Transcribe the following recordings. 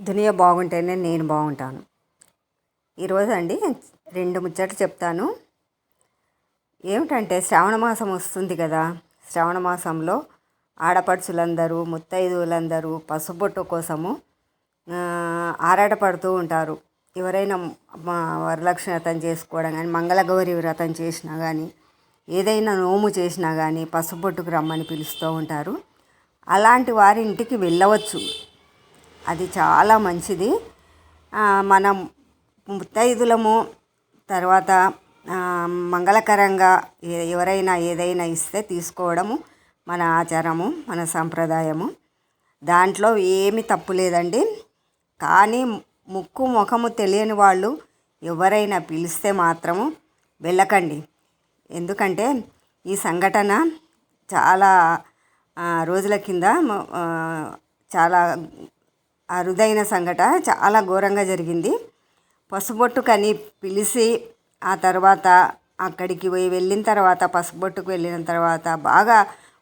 దునియా బాగుంటేనే నేను బాగుంటాను. ఈరోజు అండి రెండు ముచ్చట్లు చెప్తాను. ఏమిటంటే శ్రావణ మాసం వస్తుంది కదా. శ్రావణ మాసంలో ఆడపడుచులందరూ ముత్తైదువులందరూ పసుపొట్టు కోసము ఆరాటపడుతూ ఉంటారు. ఎవరైనా మా వరలక్ష్మి వ్రతం చేసుకోవడం కానీ మంగళగౌరి వ్రతం చేసినా కానీ ఏదైనా నోము చేసినా కానీ పసుపొట్టుకు రమ్మని పిలుస్తూ ఉంటారు. అలాంటి వారి ఇంటికి వెళ్ళవచ్చు. అది చాలా మంచిది. మనం ముత్తైదులము తర్వాత మంగళకరంగా ఎవరైనా ఏదైనా ఇస్తే తీసుకోవడము మన ఆచారము మన సాంప్రదాయము. దాంట్లో ఏమీ తప్పు లేదండి. కానీ ముక్కు ముఖము తెలియని వాళ్ళు ఎవరైనా పిలిస్తే మాత్రము వెళ్ళకండి. ఎందుకంటే ఈ సంఘటన చాలా రోజుల కింద చాలా అరుదైన సంఘట చాలా ఘోరంగా జరిగింది. పసుబొట్టు కని పిలిచి ఆ తర్వాత అక్కడికి పోయి వెళ్ళిన తర్వాత పసుబొట్టుకు వెళ్ళిన తర్వాత బాగా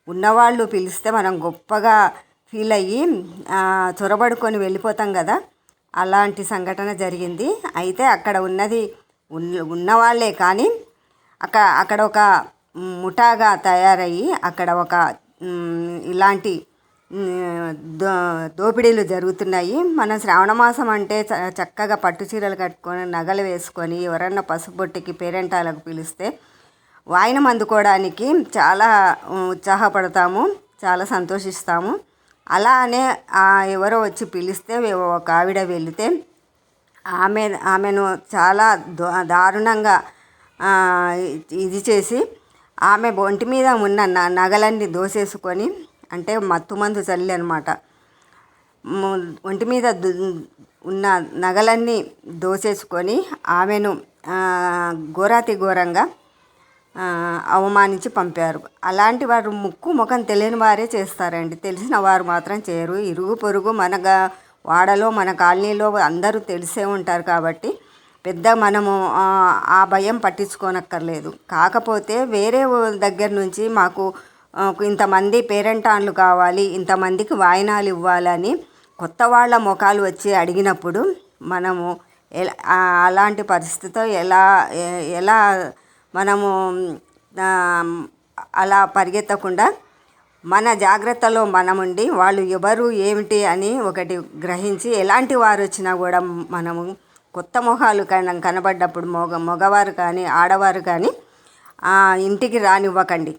ఉన్నవాళ్ళు పిలిస్తే మనం గొప్పగా ఫీల్ అయ్యి చొరబడుకొని వెళ్ళిపోతాం కదా. అలాంటి సంఘటన జరిగింది. అయితే అక్కడ ఉన్నది ఉన్నవాళ్ళే కానీ అక్కడ అక్కడ ఒక ముఠాగా తయారయ్యి అక్కడ ఒక ఇలాంటి దో దోపిడీలు జరుగుతున్నాయి. మన శ్రావణ మాసం అంటే చ- చక్కగా పట్టు చీరలు కట్టుకొని నగలు వేసుకొని ఎవరన్నా పసుపొట్టికి పేరెంటాలకు పిలిస్తే వాయినం అందుకోవడానికి చాలా ఉత్సాహపడతాము చాలా సంతోషిస్తాము. అలానే ఎవరో వచ్చి పిలిస్తే ఒక ఆవిడ వెళితే ఆమె ఆమెను చాలా దారుణంగా ఇది చేసి ఆమె ఒంటి మీద ఉన్న న- నగలన్నీ దోసేసుకొని అంటే మత్తు మందు చల్లి అనమాట ఒంటి మీద ఉన్న నగలన్నీ దోసేసుకొని ఆమెను ఘోరాతి ఘోరంగా అవమానించి పంపారు. అలాంటి వారు ముక్కు ముఖం తెలియని వారే చేస్తారండి. తెలిసిన వారు మాత్రం చేయరు ఇరుగు పొరుగు మన వాడలో మన కాలనీలో అందరూ తెలిసే ఉంటారు కాబట్టి పెద్ద మనము ఆ, భయం పట్టించుకోనక్కర్లేదు. కాకపోతే వేరే దగ్గర నుంచి మాకు ఇంతమంది పేరెంటాన్లు కావాలి ఇంతమందికి వాయినాలు ఇవ్వాలని కొత్త వాళ్ళ ముఖాలు వచ్చి అడిగినప్పుడు మనము ఎలా అలాంటి పరిస్థితితో ఎలా ఎలా మనము అలా పరిగెత్తకుండా మన జాగ్రత్తలో మనముండి వాళ్ళు ఎవరు ఏమిటి అని ఒకటి గ్రహించి ఎలాంటి వారు వచ్చినా కూడా మనము కొత్త మొహాలు కన కనబడ్డప్పుడు మగ మగవారు కానీ ఆడవారు కానీ ఇంటికి రానివ్వకండి.